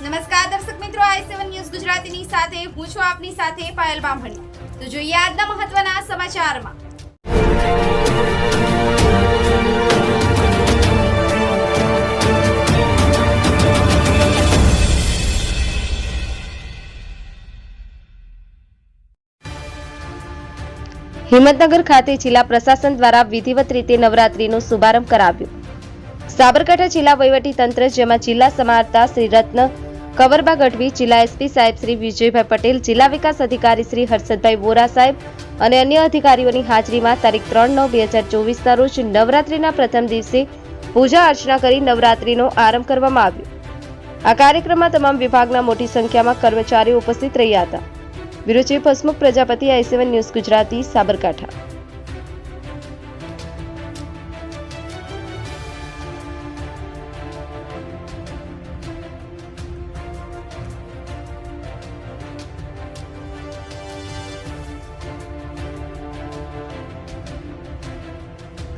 નમસ્કાર દર્શક મિત્રો, આઈ સેવન ન્યૂઝ ગુજરાતીની સાથે, હું છું આપની સાથે પાયલ બામણી. તો જોઈએ આજના મહત્વના સમાચારમાં. હિંમતનગર ખાતે જિલ્લા પ્રશાસન દ્વારા વિધિવત રીતે નવરાત્રીનો શુભારંભ કરાવ્યો. સાબરકાંઠા જિલ્લા વહીવટી તંત્ર, જેમાં જિલ્લા સમાહર્તા શ્રી રત્ન કવરબા ગઢવી જિલ્લા એસપી સાહેબ શ્રી વિજયભાઈ પટેલ, જિલ્લા વિકાસ અધિકારી શ્રી હર્ષદભાઈ વોરા સાહેબ અને અન્ય અધિકારીઓની હાજરીમાં તારીખ ત્રણ નવ બે હજાર ચોવીસના રોજ નવરાત્રિના પ્રથમ દિવસે પૂજા અર્ચના કરી નવરાત્રિનો આરંભ કરવામાં આવ્યો. આ કાર્યક્રમમાં તમામ વિભાગના મોટી સંખ્યામાં કર્મચારીઓ ઉપસ્થિત રહ્યા હતા. Bureau chief Hasmukh Prajapati, I news Gujarati, Sabarkantha.